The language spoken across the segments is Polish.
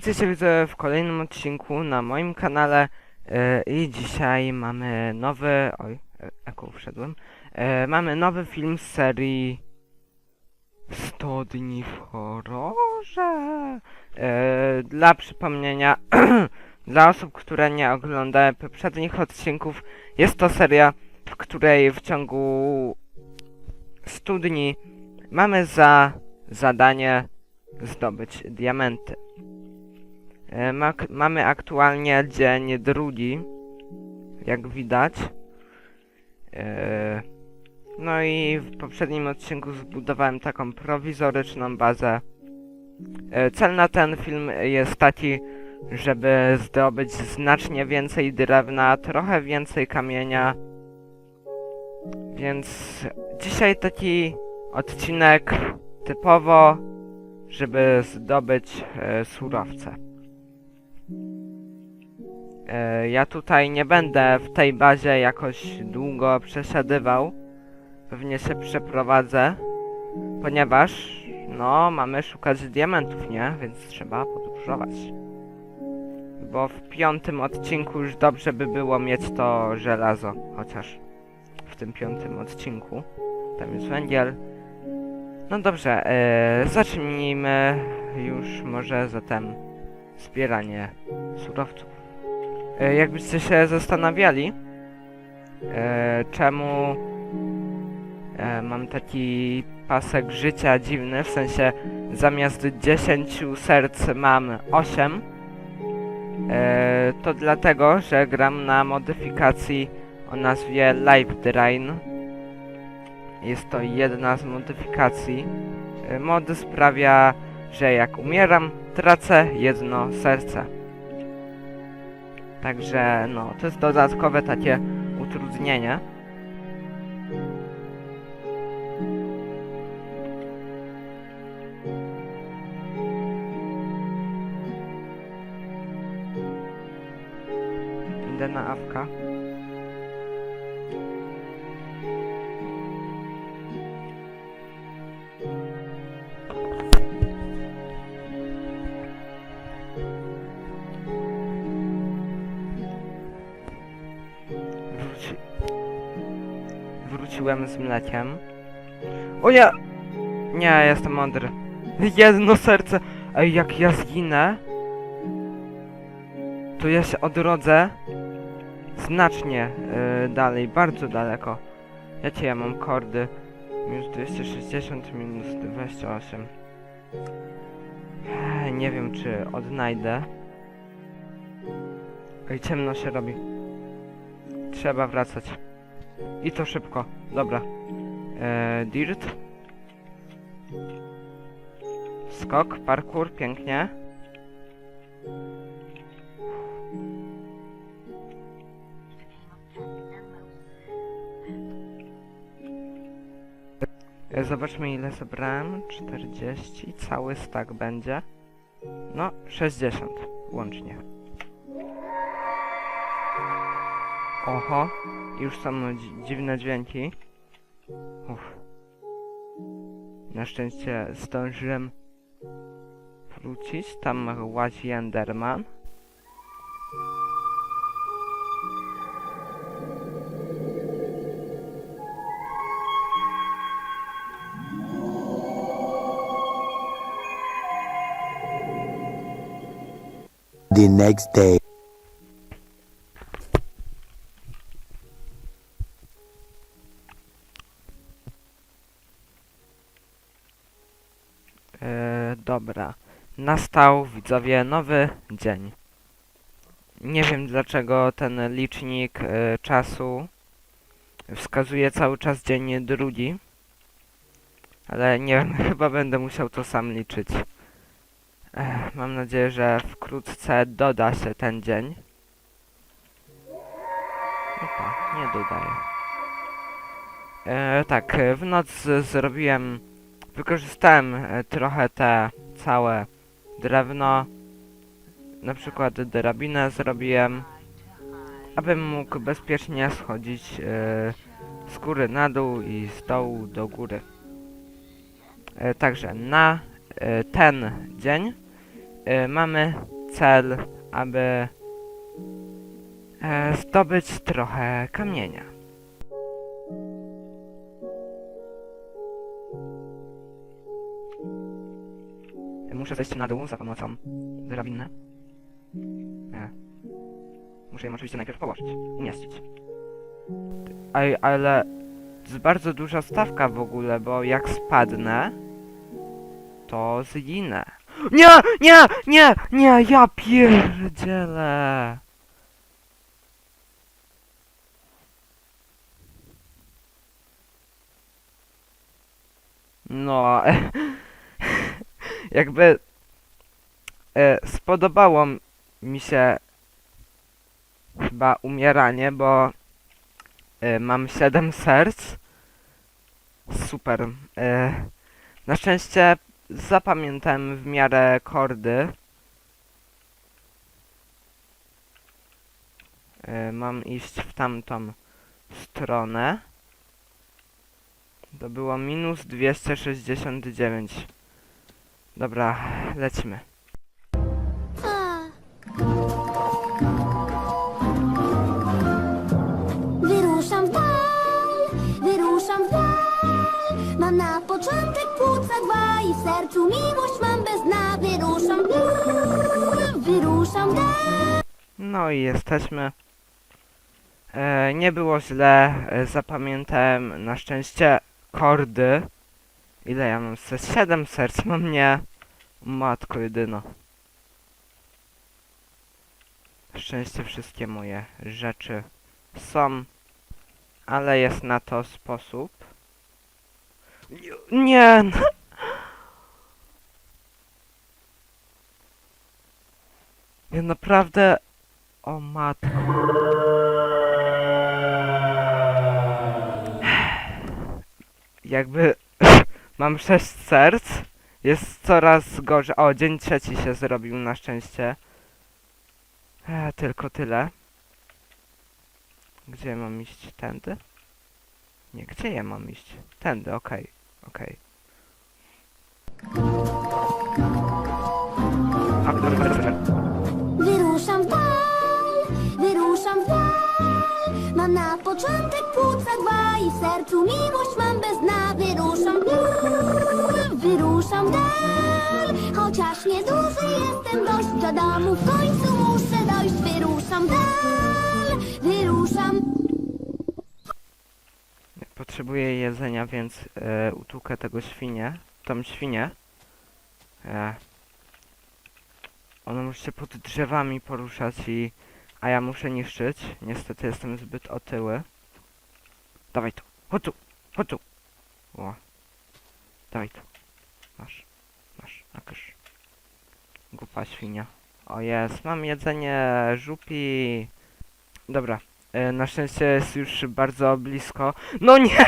Witajcie widzę w kolejnym odcinku na moim kanale e, i dzisiaj mamy nowy... Oj, eko wszedłem. E, mamy nowy film z serii 100 dni w horrorze. E, dla przypomnienia, dla osób, które nie oglądały poprzednich odcinków, jest to seria, w której w ciągu 100 dni mamy za zadanie zdobyć diamenty. E, Ma, mamy aktualnie dzień drugi, jak widać. E, no i w poprzednim odcinku zbudowałem taką prowizoryczną bazę. E, Cel na ten film jest taki, żeby zdobyć znacznie więcej drewna, trochę więcej kamienia. Więc dzisiaj taki odcinek typowo, żeby zdobyć e, surowce. E, Ja tutaj nie będę w tej bazie jakoś długo przesiadywał. Pewnie się przeprowadzę, ponieważ no mamy szukać diamentów, nie? Więc trzeba podróżować. Bo w piątym odcinku już dobrze by było mieć to żelazo, chociaż w tym piątym odcinku. Tam jest węgiel. No dobrze, e, zacznijmy już może zatem zbieranie surowców. E, jakbyście się zastanawiali, e, czemu e, mam taki pasek życia dziwny, w sensie zamiast 10 serc mam 8, e, to dlatego, że gram na modyfikacji o nazwie Life Drain. Jest to jedna z modyfikacji. E, Mod sprawia, że jak umieram, tracę jedno serce. Także no, to jest dodatkowe takie utrudnienie. Wróciłem z mlekiem. O nie! Nie, jestem mądry. Jedno serce! Ej, jak ja zginę, to ja się odrodzę znacznie yy, dalej, bardzo daleko. Jakie ja mam kordy? Minus 260, minus 28. Ech, Nie wiem, czy odnajdę. Ej, ciemno się robi. Trzeba wracać. I to szybko. Dobra. Eee, dirt. Skok, parkour, pięknie. E, Zobaczmy ile zebrałem. 40. Cały stack będzie. No, 60 łącznie. Oho, już są dzi- dziwne dźwięki. Uff. Na szczęście zdążyłem wrócić. Tam łazi Enderman. the next day. Nastał, widzowie, nowy dzień. Nie wiem dlaczego ten licznik e, czasu wskazuje cały czas dzień drugi. Ale nie wiem, chyba będę musiał to sam liczyć. Ech, mam nadzieję, że wkrótce doda się ten dzień. Opa, nie dodaje. E, tak, w noc zrobiłem wykorzystałem e, trochę te całe drewno. Na przykład drabinę zrobiłem, abym mógł bezpiecznie schodzić e, z góry na dół i z dołu do góry. E, także na e, ten dzień y, mamy cel, aby zdobyć trochę kamienia. Muszę zejść na dół za pomocą drabiny. Nie. Muszę ją oczywiście najpierw położyć, umieścić. Ej, ale to jest bardzo duża stawka w ogóle, bo jak spadnę, to zginę. Nie, nie, nie, nie, ja pierdzielę. No, jakby e, spodobało mi się chyba umieranie, bo e, mam 7 serc. Super. E, na szczęście zapamiętałem w miarę kordy. E, mam iść w tamtą stronę. To było minus 269. Dobra, lecimy. Wyruszam w dal, wyruszam w dal. Mam na początek płuca dwa i w sercu miłość mam bez dna. Wyruszam w dal, wyruszam w dal. No i jesteśmy. E, nie było źle, e, zapamiętałem na szczęście kordy. Ile ja mam? Se 7 serc mam, nie? Matko jedyno. Na szczęście wszystkie moje rzeczy są, ale jest na to sposób. Nie! Ja naprawdę... O matko. Jakby mam sześć serc. Jest coraz gorzej. O, dzień trzeci się zrobił na szczęście. E, tylko tyle. Gdzie mam iść? Tędy? Nie, gdzie ja mam iść? Tędy, okej, okej. A, dobra, dobra. Wyruszam w wyruszam w. Mam na początek płuca dwa i w sercu miłość mam bez Chociaż nieduży jestem dość, do domu w końcu muszę dojść. Wyruszam wyruszam. Potrzebuję jedzenia, więc e, utłukę tego świnię, tą świnię. E, ona musi się pod drzewami poruszać i... A ja muszę niszczyć. Niestety jestem zbyt otyły. Dawaj tu, chodź tu, chodź tu. O. Dawaj tu. Masz, masz, nakysz. Głupa świnia. O jest, mam jedzenie, żupi. Dobra, e, na szczęście jest już bardzo blisko. No nie!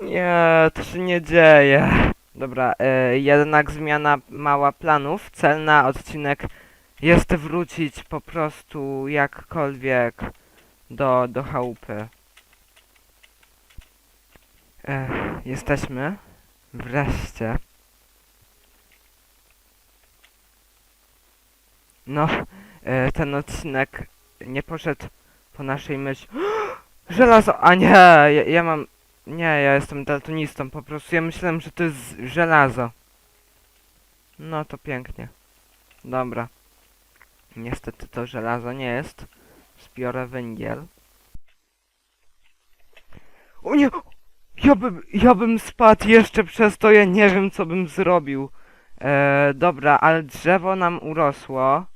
nie, to się nie dzieje. Dobra, e, jednak zmiana mała planów. Cel na odcinek jest wrócić po prostu jakkolwiek do, do chałupy. E, jesteśmy. Wreszcie. No, e, ten odcinek nie poszedł po naszej myśli. Żelazo! A nie! Ja, ja mam... Nie, ja jestem daltonistą, po prostu ja myślałem, że to jest żelazo. No to pięknie. Dobra. Niestety to żelazo nie jest. Zbiorę węgiel. O nie! Ja bym, ja bym spadł jeszcze przez to, ja nie wiem co bym zrobił. E, dobra, ale drzewo nam urosło.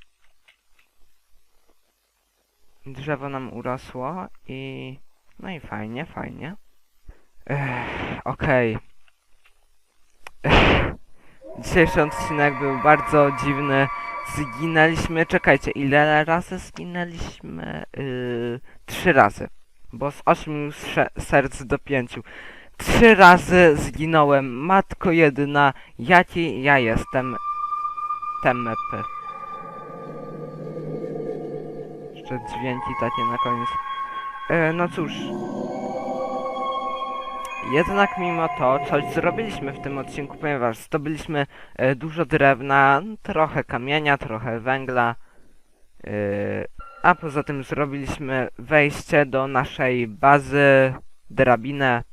Drzewo nam urosło i... No i fajnie, fajnie. Okej. Ech, Dzisiejszy odcinek był bardzo dziwny. Zginęliśmy, czekajcie, ile razy zginęliśmy? Yy, trzy razy. Bo z ośmiu serc do pięciu. Trzy razy zginąłem. Matko jedyna, jaki ja jestem temepy. Jeszcze dźwięki takie na koniec. E, no cóż. jednak mimo to coś zrobiliśmy w tym odcinku, ponieważ zdobyliśmy e, dużo drewna, trochę kamienia, trochę węgla, e, a poza tym zrobiliśmy wejście do naszej bazy, drabinę.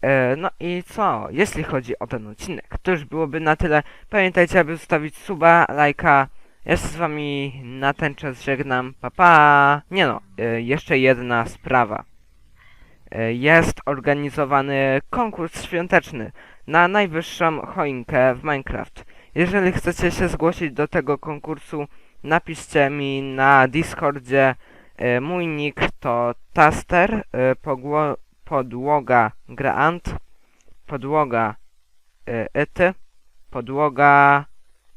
E, No i co? Jeśli chodzi o ten odcinek, to już byłoby na tyle. Pamiętajcie, aby zostawić suba, lajka. Ja się z wami na ten czas żegnam. Pa, pa. Nie no, e, jeszcze jedna sprawa. E, Jest organizowany konkurs świąteczny na najwyższą choinkę w Minecraft. Jeżeli chcecie się zgłosić do tego konkursu, napiszcie mi na Discordzie. E, Mój nick to Taster, e, pogło- podłoga Grant, podłoga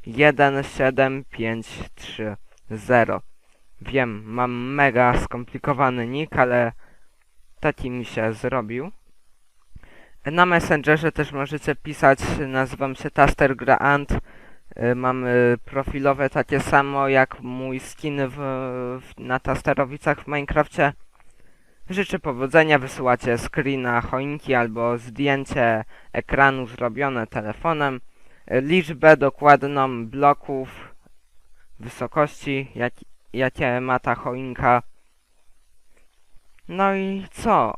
e, Ety, podłoga 17530. Wiem, mam mega skomplikowany nick, ale taki mi się zrobił. Na Messengerze też możecie pisać, nazywam się Taster Grant. Y, Mam y, profilowe takie samo jak mój skin w, w, na Tasterowicach w Minecrafcie. Życzę powodzenia, wysyłacie screena choinki albo zdjęcie ekranu zrobione telefonem, liczbę dokładną bloków, wysokości, jak, jakie ma ta choinka. No i co?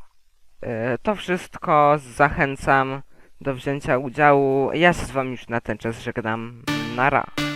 E, To wszystko zachęcam do wzięcia udziału. Ja się z wami już na ten czas żegnam. Nara.